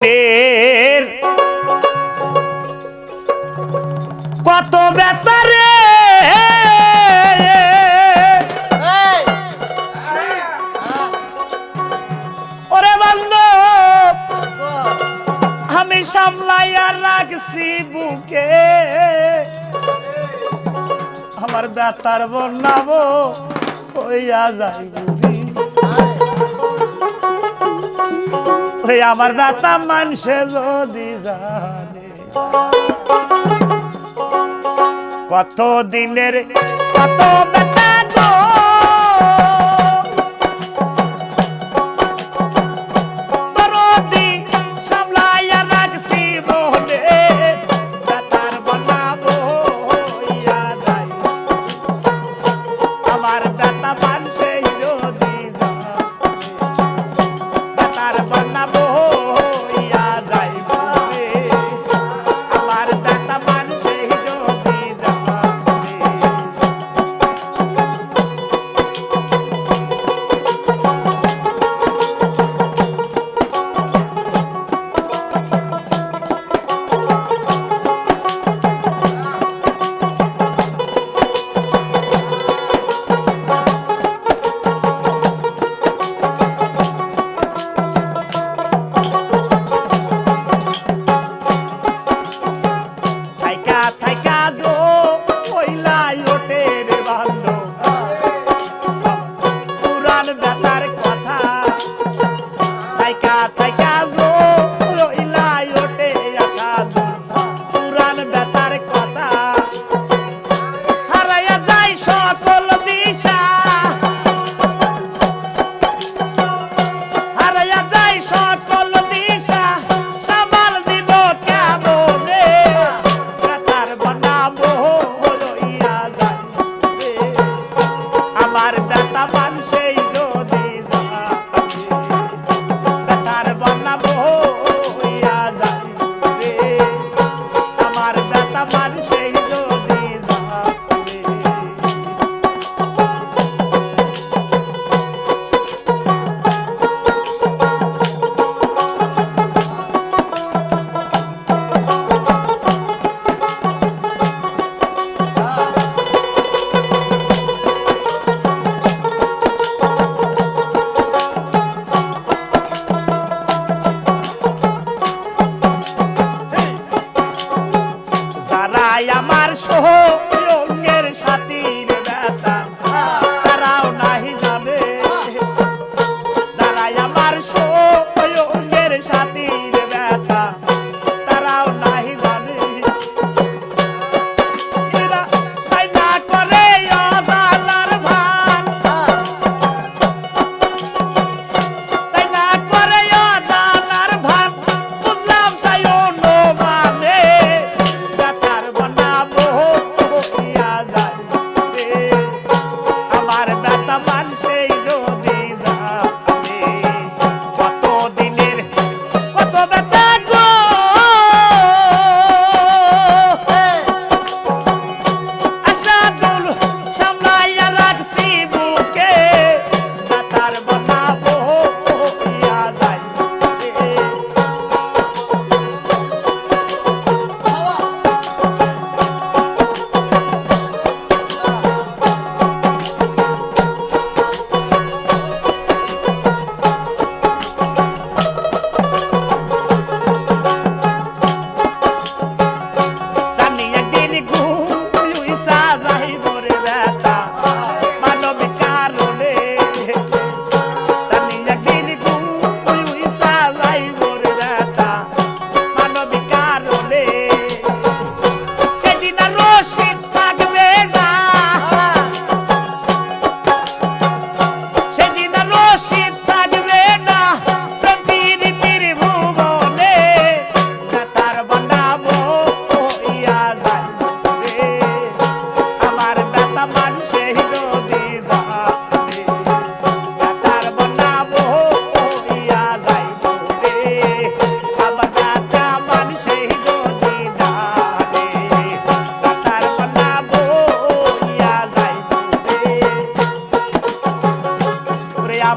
টের কত ব্যাপারে? ওরে বন্ধু আমি সামলাইয়া রাখছি বুকে। আমার বেতার বন্যাব হইয়া যাইব। হে আমার দাতা মানুষে যদি জানে। কত দিনের কত banana boat.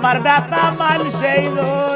আমার ব্যথা মানুষেই রোজ